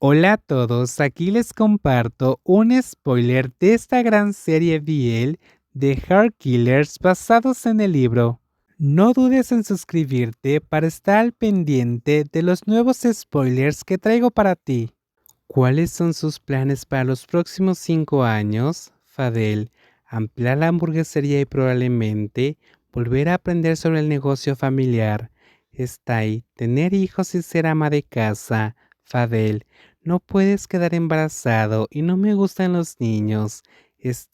Hola a todos, aquí les comparto un spoiler de esta gran serie BL de Heart Killers basados en el libro. No dudes en suscribirte para estar al pendiente de los nuevos spoilers que traigo para ti. ¿Cuáles son sus planes para los próximos 5 años? Fadel, ampliar la hamburguesería y probablemente volver a aprender sobre el negocio familiar. ahí, tener hijos y ser ama de casa. Fadel, no puedes quedar embarazado y no me gustan los niños.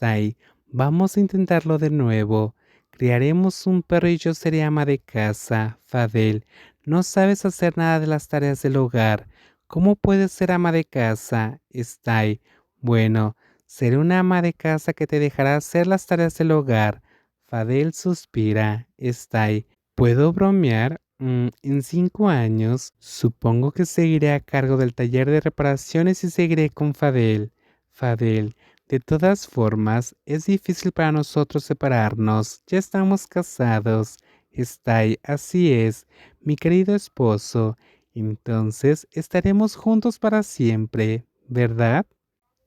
ahí, vamos a intentarlo de nuevo. Criaremos un perro y yo seré ama de casa. Fadel, no sabes hacer nada de las tareas del hogar. ¿Cómo puedes ser ama de casa? ahí, bueno, seré una ama de casa que te dejará hacer las tareas del hogar. Fadel suspira. ahí, ¿puedo bromear? Mm, en cinco años, supongo que seguiré a cargo del taller de reparaciones y seguiré con Fadel. Fadel, de todas formas, es difícil para nosotros separarnos. Ya estamos casados. Está así es, mi querido esposo. Entonces estaremos juntos para siempre, ¿verdad?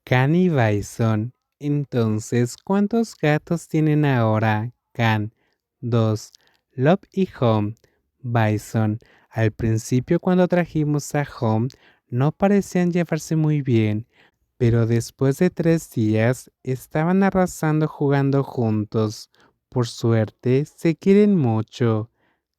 Can y Bison. Entonces, ¿cuántos gatos tienen ahora? Can. Dos. Love y Home. Bison. Al principio cuando trajimos a Home no parecían llevarse muy bien, pero después de tres días estaban arrasando jugando juntos. Por suerte se quieren mucho.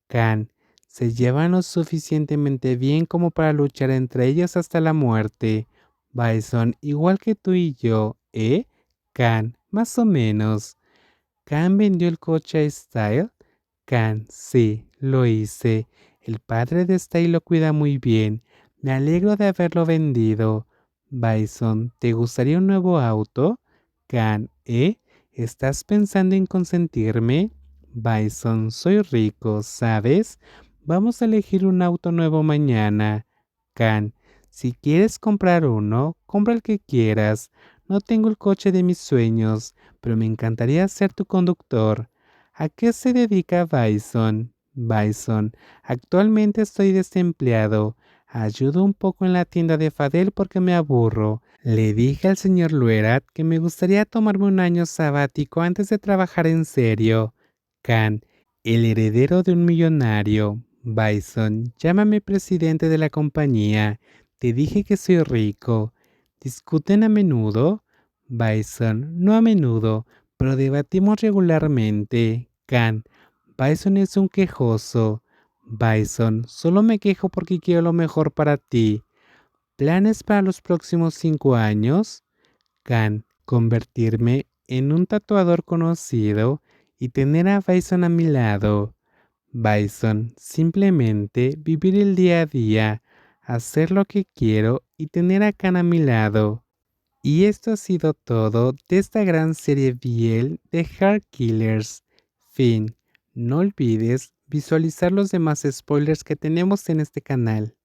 Can. Se llevan lo suficientemente bien como para luchar entre ellos hasta la muerte. Bison, igual que tú y yo, ¿eh? Can, más o menos. Can vendió el coche a Style Can, sí, lo hice. El padre de Stay lo cuida muy bien. Me alegro de haberlo vendido. Bison, ¿te gustaría un nuevo auto? Can, ¿eh? ¿Estás pensando en consentirme? Bison, soy rico, ¿sabes? Vamos a elegir un auto nuevo mañana. Can, si quieres comprar uno, compra el que quieras. No tengo el coche de mis sueños, pero me encantaría ser tu conductor. ¿A qué se dedica Bison? Bison, actualmente estoy desempleado. Ayudo un poco en la tienda de Fadel porque me aburro. Le dije al señor Luerat que me gustaría tomarme un año sabático antes de trabajar en serio. Can, el heredero de un millonario. Bison, llámame presidente de la compañía. Te dije que soy rico. ¿Discuten a menudo? Bison, no a menudo, pero debatimos regularmente. Can, Bison es un quejoso. Bison, solo me quejo porque quiero lo mejor para ti. ¿Planes para los próximos cinco años? Can, convertirme en un tatuador conocido y tener a Bison a mi lado. Bison, simplemente vivir el día a día, hacer lo que quiero y tener a Can a mi lado. Y esto ha sido todo de esta gran serie Biel de Heart Killers. Fin. No olvides visualizar los demás spoilers que tenemos en este canal.